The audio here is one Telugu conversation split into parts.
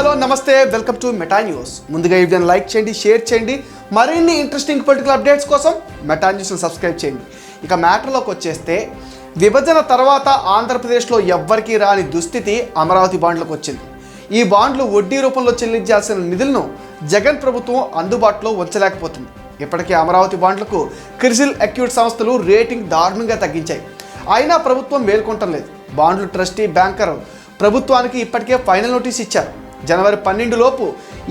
హలో నమస్తే వెల్కమ్ టు మెటా న్యూస్. ముందుగా ఈ వీడియోని లైక్ చేయండి షేర్ చేయండి. మరిన్ని ఇంట్రెస్టింగ్ పొలిటికల్ అప్డేట్స్ కోసం మెటా న్యూస్ని సబ్స్క్రైబ్ చేయండి. ఇక మ్యాటర్లోకి వచ్చేస్తే విభజన తర్వాత ఆంధ్రప్రదేశ్లో ఎవ్వరికీ రాని దుస్థితి అమరావతి బాండ్లకు వచ్చింది. ఈ బాండ్లు వడ్డీ రూపంలో చెల్లించాల్సిన నిధులను జగన్ ప్రభుత్వం అందుబాటులో ఉంచలేకపోతుంది. ఇప్పటికే అమరావతి బాండ్లకు క్రిసిల్ అక్యూట్ సంస్థలు రేటింగ్ దారుణంగా తగ్గించాయి. అయినా ప్రభుత్వం మేల్కొంటం లేదు. బాండ్లు ట్రస్టీ బ్యాంకర్ ప్రభుత్వానికి ఇప్పటికే ఫైనల్ నోటీస్ ఇచ్చారు. జనవరి పన్నెండు లోపు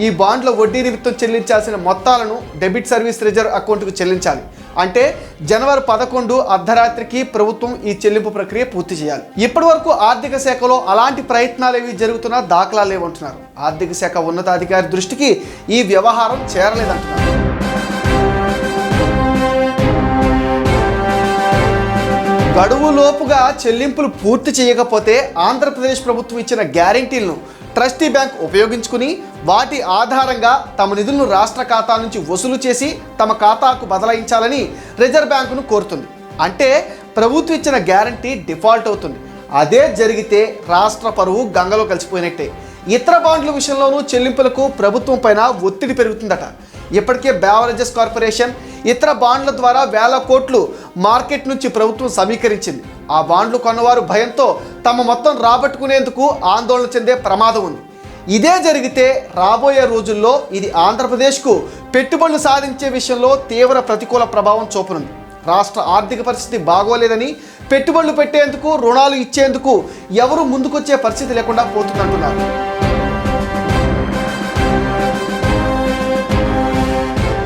ఈ బాండ్ల వడ్డీ నిమిత్తం చెల్లించాల్సిన మొత్తాలను డెబిట్ సర్వీస్ రిజర్వ్ అకౌంట్కు చెల్లించాలి. అంటే జనవరి పదకొండు అర్ధరాత్రికి ప్రభుత్వం ఈ చెల్లింపు ప్రక్రియ పూర్తి చేయాలి. ఇప్పటి వరకు ఆర్థిక శాఖలో అలాంటి ప్రయత్నాలు ఏవి జరుగుతున్నా దాఖలాలు లేవంటున్నారు ఆర్థిక శాఖ ఉన్నతాధికారి దృష్టికి ఈ వ్యవహారం చేరలేదంటున్నారు. గడువులోపుగా చెల్లింపులు పూర్తి చేయకపోతే ఆంధ్రప్రదేశ్ ప్రభుత్వం ఇచ్చిన గ్యారంటీలను ట్రస్టీ బ్యాంక్ ఉపయోగించుకుని వాటి ఆధారంగా తమ నిధులను రాష్ట్ర ఖాతా నుంచి వసూలు చేసి తమ ఖాతాకు బదలాయించాలని రిజర్వ్ బ్యాంకును కోరుతుంది. అంటే ప్రభుత్వం ఇచ్చిన గ్యారంటీ డిఫాల్ట్ అవుతుంది. అదే జరిగితే రాష్ట్ర పరువు గంగలో కలిసిపోయినట్టే. ఇతర బాండ్ల విషయంలోనూ చెల్లింపులకు ప్రభుత్వం పైన ఒత్తిడి పెరుగుతుందట. ఇప్పటికే బ్యావరేజెస్ కార్పొరేషన్ ఇతర బాండ్ల ద్వారా వేల కోట్లు మార్కెట్ నుంచి ప్రభుత్వం సమీకరించింది. ఆ బాండ్లు కొన్నవారు భయంతో తమ మొత్తం రాబట్టుకునేందుకు ఆందోళన చెందే ప్రమాదం ఉంది. ఇదే జరిగితే రాబోయే రోజుల్లో ఇది ఆంధ్రప్రదేశ్కు పెట్టుబడులు సాధించే విషయంలో తీవ్ర ప్రతికూల ప్రభావం చూపనుంది. రాష్ట్ర ఆర్థిక పరిస్థితి బాగోలేదని పెట్టుబడులు పెట్టేందుకు రుణాలు ఇచ్చేందుకు ఎవరు ముందుకొచ్చే పరిస్థితి లేకుండా పోతుందంటున్నారు.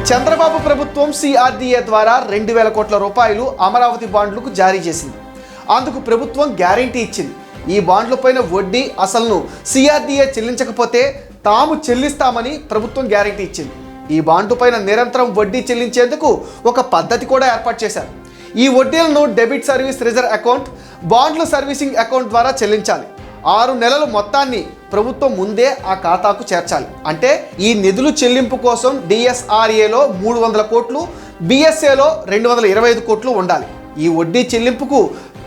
చంద్రబాబు ప్రభుత్వం సిఆర్డీఏ ద్వారా రెండు వేల కోట్ల రూపాయలు అమరావతి బాండ్లకు జారీ చేసింది. అందుకు ప్రభుత్వం గ్యారంటీ ఇచ్చింది. ఈ బాండ్లపైన వడ్డీ అసలును సిఆర్డీఏ చెల్లించకపోతే తాము చెల్లిస్తామని ప్రభుత్వం గ్యారంటీ ఇచ్చింది. ఈ బాండ్లపైన నిరంతరం వడ్డీ చెల్లించేందుకు ఒక పద్ధతి కూడా ఏర్పాటు చేశారు. ఈ వడ్డీలను డెబిట్ సర్వీస్ రిజర్వ్ అకౌంట్ బాండ్ల సర్వీసింగ్ అకౌంట్ ద్వారా చెల్లించాలి. ఆరు నెలలు మొత్తాన్ని ప్రభుత్వం ముందే ఆ ఖాతాకు చేర్చాలి. అంటే ఈ నిధులు చెల్లింపు కోసం డిఎస్ఆర్ఏలో మూడు వందల కోట్లు బిఎస్ఏలో రెండు వందల ఇరవై ఐదు కోట్లు ఉండాలి. ఈ వడ్డీ చెల్లింపుకు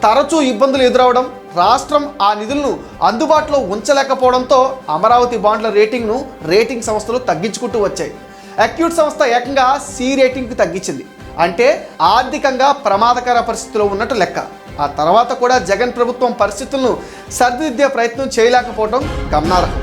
తరచూ ఇబ్బందులు ఎదురవడం రాష్ట్రం ఆ నిధులను అందుబాటులో ఉంచలేకపోవడంతో అమరావతి బాండ్ల రేటింగ్ను రేటింగ్ సంస్థలు తగ్గించుకుంటూ వచ్చాయి. అక్యూట్ సంస్థ ఏకంగా సి రేటింగ్కి తగ్గించింది. అంటే ఆర్థికంగా ప్రమాదకర పరిస్థితిలో ఉన్నట్టు లెక్క. ఆ తర్వాత కూడా జగన్ ప్రభుత్వం పరిస్థితులను సరిదిద్దే ప్రయత్నం చేయలేకపోవడం గమనార్హం.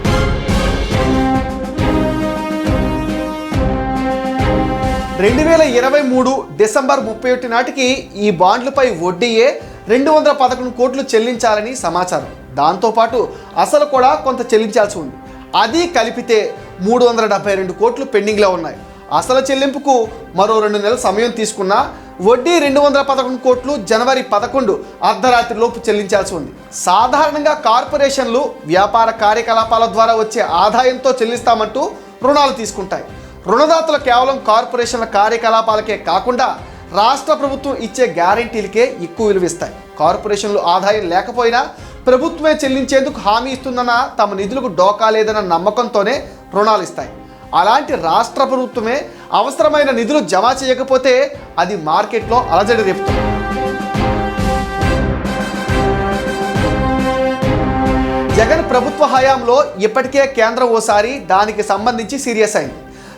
రెండు వేల ఇరవై మూడు డిసెంబర్ ముప్పై ఒకటి నాటికి ఈ బాండ్లపై వడ్డీయే రెండు వందల పదకొండు కోట్లు చెల్లించాలని సమాచారం. దాంతోపాటు అసలు కూడా కొంత చెల్లించాల్సి ఉంది. అది కలిపితే మూడు వందల డెబ్బై రెండు కోట్లు పెండింగ్లో ఉన్నాయి. అసలు చెల్లింపుకు మరో రెండు నెలల సమయం తీసుకున్నా వడ్డీ రెండు వందల పదకొండు కోట్లు జనవరి పదకొండు అర్ధరాత్రి లోపు చెల్లించాల్సి ఉంది. సాధారణంగా కార్పొరేషన్లు వ్యాపార కార్యకలాపాల ద్వారా వచ్చే ఆదాయంతో చెల్లిస్తామంటూ రుణాలు తీసుకుంటాయి. రుణదాతలు కేవలం కార్పొరేషన్ల కార్యకలాపాలకే కాకుండా రాష్ట్ర ప్రభుత్వం ఇచ్చే గ్యారంటీలకే ఎక్కువ విలువిస్తాయి కార్పొరేషన్లు ఆదాయం లేకపోయినా ప్రభుత్వమే చెల్లించేందుకు హామీ ఇస్తుందన్న తమ నిధులకు డోకా లేదన్న నమ్మకంతోనే రుణాలు ఇస్తాయి. అలాంటి రాష్ట్ర ప్రభుత్వమే అవసరమైన నిధులు జమ చేయకపోతే అది మార్కెట్లో అలజడి రేపుతుంది. జగన్ ప్రభుత్వ హయాంలో ఇప్పటికే కేంద్రం ఓసారి దానికి సంబంధించి సీరియస్ అయింది.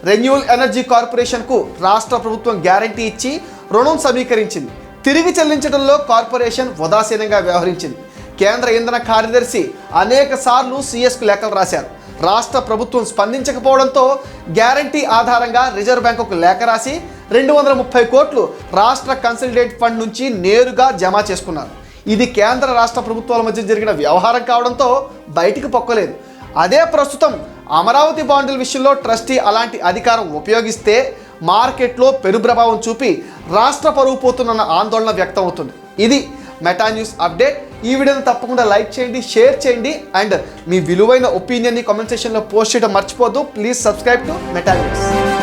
రెన్యూవల్ ఎనర్జీ కార్పొరేషన్కు రాష్ట్ర ప్రభుత్వం గ్యారంటీ ఇచ్చి రుణం సమీకరించింది. తిరిగి చెల్లించడంలో కార్పొరేషన్ ఉదాసీనంగా వ్యవహరించింది. కేంద్ర ఇంధన కార్యదర్శి అనేక సార్లు సీఎస్కు లేఖలు రాశారు. రాష్ట్ర ప్రభుత్వం స్పందించకపోవడంతో గ్యారంటీ ఆధారంగా రిజర్వ్ బ్యాంక్ ఒక లేఖ రాసి రెండు వందల ముప్పై కోట్లు రాష్ట్ర కన్సల్టేట్ ఫండ్ నుంచి నేరుగా జమ చేసుకున్నారు. ఇది కేంద్ర రాష్ట్ర ప్రభుత్వాల మధ్య జరిగిన వ్యవహారం కావడంతో బయటికి పొక్కలేదు. అదే ప్రస్తుతం అమరావతి బాండుల విషయంలో ట్రస్టీ అలాంటి అధికారం ఉపయోగిస్తే మార్కెట్లో పెను ప్రభావం చూపి రాష్ట్ర పరువు పోతున్న ఆందోళన వ్యక్తమవుతుంది. ఇది మెటా న్యూస్ అప్డేట్ ఈ వీడియోని తప్పకుండా లైక్ చేయండి షేర్ చేయండి. అండ్ మీ విలువైన ఒపీనియన్ని కామెంట్ సెక్షన్లో పోస్ట్ చేయడం మర్చిపోద్దు please subscribe to Meta News